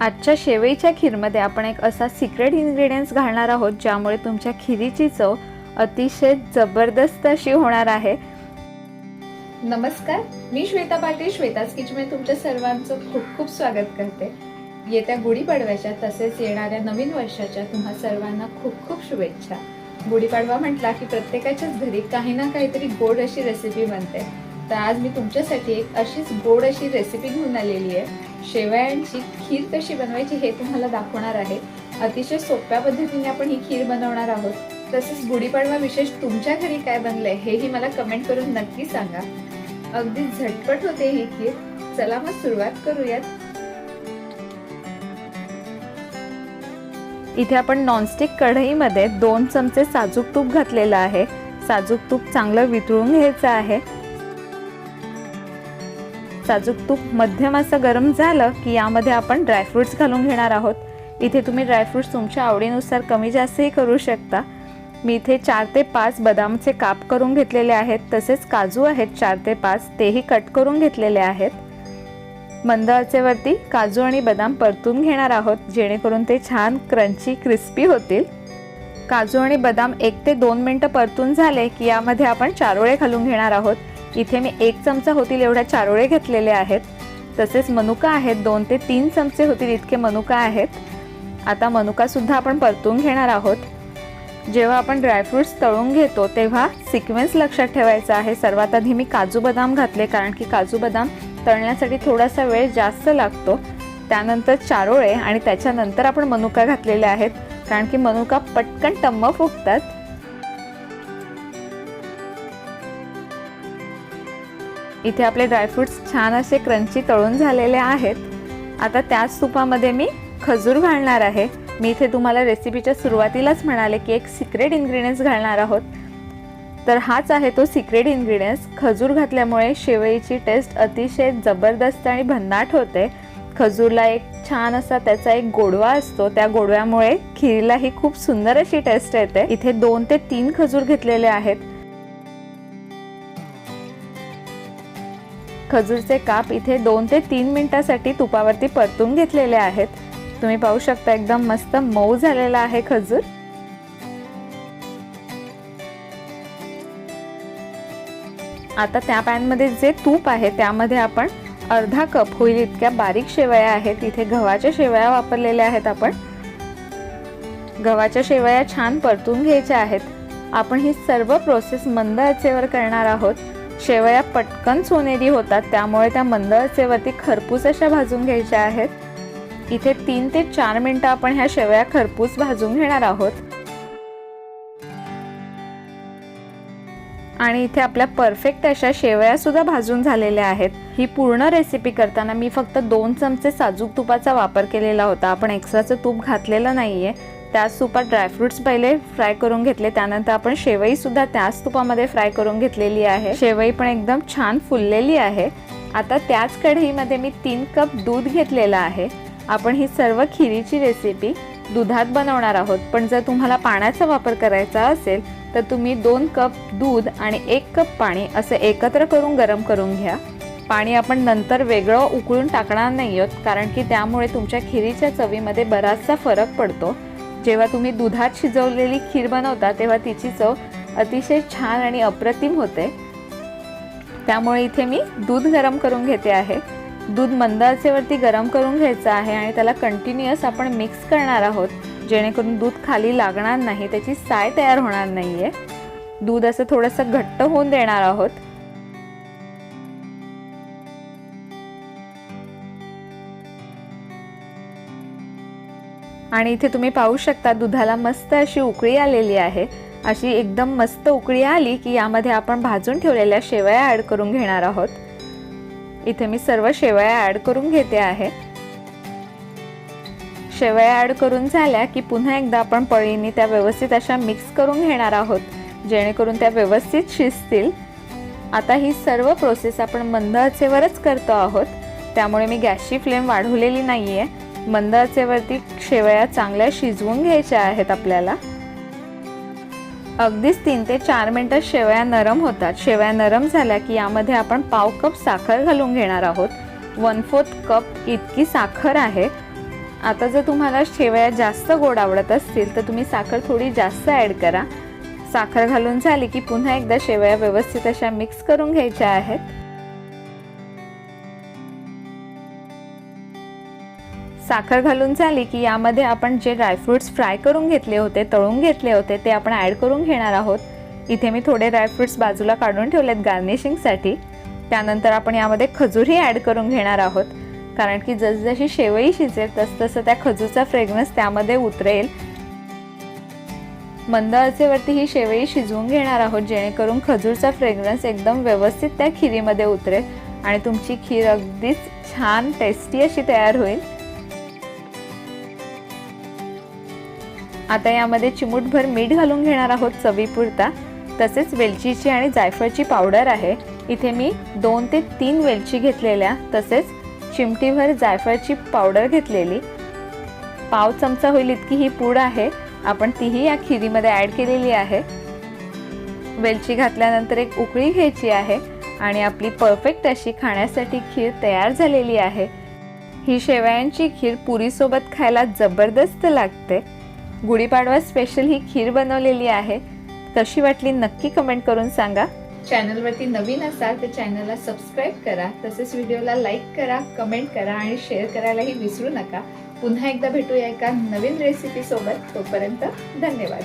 आजच्या शेवईच्या खीरमध्ये आपण एक असा सिक्रेट इन्ग्रेडियंट्स घालणार आहोत ज्यामुळे तुमच्या खिरीची चव अतिशय जबरदस्त अशी होणार आहे. नमस्कार मी श्वेता पाटील श्वेताच किचनमध्ये तुमच्या सर्वांचं खूप खूप स्वागत करते. येत्या गुढीपाडव्याच्या तसेच येणाऱ्या नवीन वर्षाच्या तुम्हा सर्वांना खूप खूप शुभेच्छा. गुढीपाडवा म्हटला की प्रत्येकाच्याच घरी काही ना काहीतरी गोड अशी रेसिपी बनते. तर आज मी तुमच्यासाठी एक अशीच गोड अशी रेसिपी घेऊन आलेली आहे. शेवयांची खीर कशी बनवायची हे तुम्हाला दाखवणार आहे. अतिशय सोप्या पद्धतीने आपण ही खीर बनवणार आहोत. तसेच गुढीपाडवा विशेष तुमच्या घरी काय बनलंय हेही मला कमेंट करून नक्की सांगा. अगदी झटपट होते ही खीर. चला मग सुरुवात करूयात. इथे आपण नॉनस्टिक कढईमध्ये दोन चमचे साजूक तूप घातलेलं आहे. साजूक तूप चांगलं वितळून घ्यायचं आहे. साजूक तूप मध्यम असं गरम झालं की यामध्ये आपण ड्रायफ्रूट्स घालून घेणार आहोत. इथे तुम्ही ड्रायफ्रूट्स तुमच्या आवडीनुसार कमी जास्तही करू शकता. मी इथे चार ते पाच बदामचे काप करून घेतलेले आहेत. तसेच काजू आहेत चार ते पाच तेही कट करून घेतलेले आहेत. मंद आचेवरती काजू आणि बदाम परतून घेणार आहोत जेणेकरून ते छान क्रंची क्रिस्पी होतील. काजू आणि बदाम एक ते दोन मिनटं परतून झाले की यामध्ये आपण चारोळे घालून घेणार आहोत. इथे मी एक चमचा होतील एवढ्या चारोळे घेतलेले आहेत. तसेच मनुका आहेत दोन ते तीन चमचे होतील इतके मनुका आहेत. आता मनुकासुद्धा आपण परतून घेणार आहोत. जेव्हा आपण ड्रायफ्रुट्स तळून घेतो तेव्हा सिक्वेन्स लक्षात ठेवायचा आहे. सर्वात आधी मी काजू बदाम घातले कारण की काजू बदाम तळण्यासाठी थोडासा वेळ जास्त लागतो. त्यानंतर चारोळे आणि त्याच्यानंतर आपण मनुका घातलेले आहेत. कारण की मनुका पटकन टम्म फुगतात. इथे आपले ड्रायफ्रूट्स छान असे क्रंची तळून झालेले आहेत. आता त्याच तुपामध्ये मी खजूर घालणार आहे. मी इथे तुम्हाला रेसिपीच्या सुरुवातीलाच म्हणाले की एक सिक्रेट इन्ग्रेडियंट्स घालणार आहोत. तर हाच आहे तो सिक्रेट इन्ग्रेडियंट्स खजूर घातल्यामुळे शेवईची टेस्ट अतिशय जबरदस्त आणि भन्नाट होते. खजूरला एक छान असा त्याचा एक गोडवा असतो. त्या गोडव्यामुळे खिरीलाही खूप सुंदर अशी टेस्ट येते. इथे दोन ते तीन खजूर घेतलेले आहेत. खजूरचे काप इथे दोन ते तीन मिनटासाठी तुपावरती परतून घेतलेले आहेत. तुम्ही पाहू शकता एकदम मस्त मऊ झालेला आहे खजूर. आता त्या पॅनमध्ये जे तूप आहे त्यामध्ये आपण अर्धा कप होईल इतक्या बारीक शेवया आहेत. इथे गव्हाच्या शेवया वापरलेल्या आहेत आपण. गव्हाच्या शेवया छान परतून घ्यायच्या आहेत. आपण ही सर्व प्रोसेस मंद आचेवर करणार आहोत. शेवया पटकन सोनेरी होतात त्यामुळे त्या मंद वरती खरपूस अशा भाजून घ्यायच्या आहेत. इथे तीन ते चार मिनिटं आपण ह्या शेवया खरपूस भाजून घेणार आहोत. आणि इथे आपल्या परफेक्ट अशा शेवया सुद्धा भाजून झालेल्या आहेत. ही पूर्ण रेसिपी करताना मी फक्त दोन चमचे साजूक तुपाचा वापर केलेला होता. आपण एक्स्ट्राचं तूप घातलेलं नाहीये. त्याच तुपात ड्रायफ्रुट्स पहिले फ्राय करून घेतले. त्यानंतर आपण शेवई सुद्धा त्याच तुपामध्ये फ्राय करून घेतलेली आहे. शेवई पण एकदम छान फुललेली आहे. आता त्याच कढईमध्ये मी तीन कप दूध घेतलेलं आहे. आपण ही सर्व खिरीची रेसिपी दुधात बनवणार आहोत. पण जर तुम्हाला पाण्याचा वापर करायचा असेल तर तुम्ही दोन कप दूध आणि एक कप पाणी असं एकत्र करून गरम करून घ्या. पाणी आपण नंतर वेगळं उकळून टाकणार नाही आहोत कारण की त्यामुळे तुमच्या खिरीच्या चवीमध्ये बराचसा फरक पडतो. जेव्हा तुम्ही दुधात शिजवलेली खीर बनवता तेव्हा तिची चव अतिशय छान आणि अप्रतिम होते. त्यामुळे इथे मी दूध गरम करून घेते आहे. दूध मंद आचेवरती गरम करून घ्यायचं आहे आणि त्याला कंटिन्युअस आपण मिक्स करणार आहोत. जेणेकरून दूध खाली लागणार नाही त्याची साय तयार होणार नाही आहे दूध असं थोडंसं घट्ट होऊन देणार आहोत. आणि इथे तुम्ही पाहू शकता दुधाला मस्त अशी उकळी आलेली आहे. अशी एकदम मस्त उकळी आली की यामध्ये आपण भाजून ठेवलेल्या शेवया ॲड करून घेणार आहोत. इथे मी सर्व शेवया ॲड करून घेते आहे. शेवया ॲड करून झाल्या की पुन्हा एकदा आपण पळीने त्या व्यवस्थित अशा मिक्स करून घेणार आहोत जेणेकरून त्या व्यवस्थित शिजतील. आता ही सर्व प्रोसेस आपण मंद आचेवरच करतो आहोत. त्यामुळे मी गॅसची फ्लेम वाढवलेली नाही आहे मंद आचेवरती शेवया चांगल्या शिजवून घ्यायच्या आहेत आपल्याला. अगदीच तीन ते चार मिनटं शेवया नरम होतात. शेवया नरम झाल्या की यामध्ये आपण पाव कप साखर घालून घेणार आहोत. वन फोर्थ कप इतकी साखर आहे. आता जर तुम्हाला शेवया जास्त गोड आवडत असतील तर तुम्ही साखर थोडी जास्त ॲड करा. साखर घालून झाली की पुन्हा एकदा शेवया व्यवस्थित अशा मिक्स करून घ्यायच्या आहेत. साखर घालून झाली की यामध्ये आपण जे ड्रायफ्रुट्स फ्राय करून घेतले होते तळून घेतले होते ते आपण ॲड करून घेणार आहोत. इथे मी थोडे ड्रायफ्रुट्स बाजूला काढून ठेवलेत गार्निशिंगसाठी. त्यानंतर आपण यामध्ये खजूरही ॲड करून घेणार आहोत. कारण की जसजशी शेवई शिजेल तसतसं त्या खजूरचा फ्रेग्रन्स त्यामध्ये उतरेल. मंद आचेवरती ही शेवई शिजवून घेणार आहोत जेणेकरून खजूरचा फ्रेग्रन्स एकदम व्यवस्थित त्या खिरीमध्ये उतरेल आणि तुमची खीर अगदीच छान टेस्टी अशी तयार होईल. आता यामध्ये चिमूटभर मीठ घालून घेणार आहोत चवीपुरता. तसेच वेलचीची आणि जायफळची पावडर आहे. इथे मी दोन ते तीन वेलची घेतलेल्या तसेच चिमटीभर जायफळची पावडर घेतलेली. पाव चमचा होईल इतकी ही पूड आहे. आपण तीही या खिरीमध्ये ॲड केलेली आहे. वेलची घातल्यानंतर एक उकळी घ्यायची आहे आणि आपली परफेक्ट अशी खाण्यासाठी खीर तयार झालेली आहे. ही शेवयांची खीर पुरीसोबत खायला जबरदस्त लागते. गुढीपाडवा स्पेशल ही खीर बनवलेली आहे. कशी वाटली नक्की कमेंट करून सांगा. चॅनलवरती नवीन असाल तर चॅनलला सबस्क्राईब करा. तसेच व्हिडिओला लाईक करा कमेंट करा आणि शेअर करायलाही विसरू नका. पुन्हा एकदा भेटूया एका नवीन रेसिपी सोबत. तोपर्यंत धन्यवाद.